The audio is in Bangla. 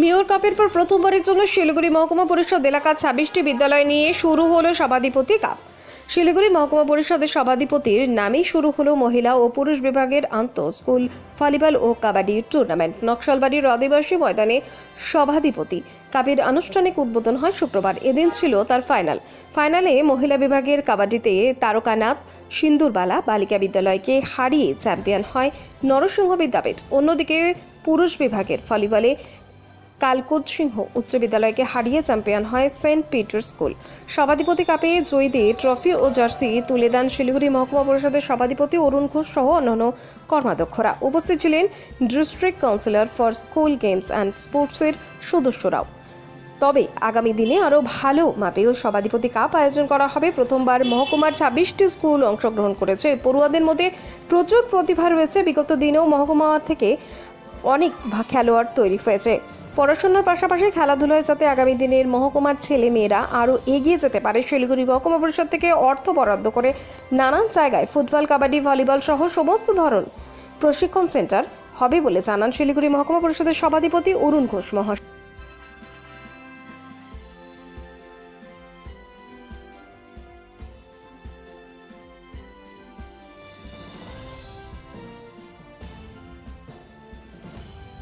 মেয়র কাপের পর প্রথমবারের জন্য শিলিগুড়ি মহকুমা পরিষদ এলাকার ছাব্বিশটি বিদ্যালয় নিয়ে শুরু হলো সভাধিপতি কাপ। শিলিগুড়ি মহকুমা পরিষদের সভাধিপতির নামেই শুরু হলো মহিলা ও পুরুষ বিভাগের আন্ত স্কুল, ভলিবল ও কাবাডি টুর্নামেন্ট। নকশালবাড়ির আদিবাসী ময়দানে সভাধিপতি। কাপের আনুষ্ঠানিক উদ্বোধন হয় শুক্রবার। এদিন ছিল তার ফাইনাল। ফাইনালে মহিলা বিভাগের কাবাডিতে তারকানাথ সিন্দুরবালা বালিকা বিদ্যালয়কে হারিয়ে চ্যাম্পিয়ন হয় নরসিংহ বিদ্যাপীঠ। অন্যদিকে পুরুষ বিভাগের ভলিবলে কালকুট সিংহ উচ্চ বিদ্যালয়কে হারিয়ে চ্যাম্পিয়ন হয় সেন্ট পিটার স্কুল। সভাধিপতি কাপে জয়ীদের ট্রফি ও জার্সি তুলে দেন শিলিগুড়ি মহকুমা পরিষদের সভাধিপতি অরুণ ঘোষ সহ অন্যান্য কর্মাধ্যক্ষরা। উপস্থিত ছিলেন district councillor for school games and স্পোর্টসের সদস্যরাও। তবে আগামী দিনে আরও ভালো মাপেও সভাধিপতি কাপ আয়োজন করা হবে। প্রথমবার মহকুমার ছাব্বিশটি স্কুল অংশগ্রহণ করেছে। পড়ুয়াদের মধ্যে প্রচুর প্রতিভা রয়েছে। বিগত দিনেও মহকুমা থেকে অনেক খেলোয়াড় তৈরি হয়েছে। পড়াশোনার পাশাপাশি খেলাধুলায় যাতে আগামী দিনের মহকুমার ছেলে মেয়েরা আরও এগিয়ে যেতে পারে, শিলিগুড়ি মহকুমা পরিষদ থেকে অর্থ বরাদ্দ করে নানান জায়গায় ফুটবল, কাবাডি, ভলিবল সহ সমস্ত ধরন প্রশিক্ষণ সেন্টার হবে বলে জানান শিলিগুড়ি মহকুমা পরিষদের সভাধিপতি অরুণ ঘোষ মহাশয়।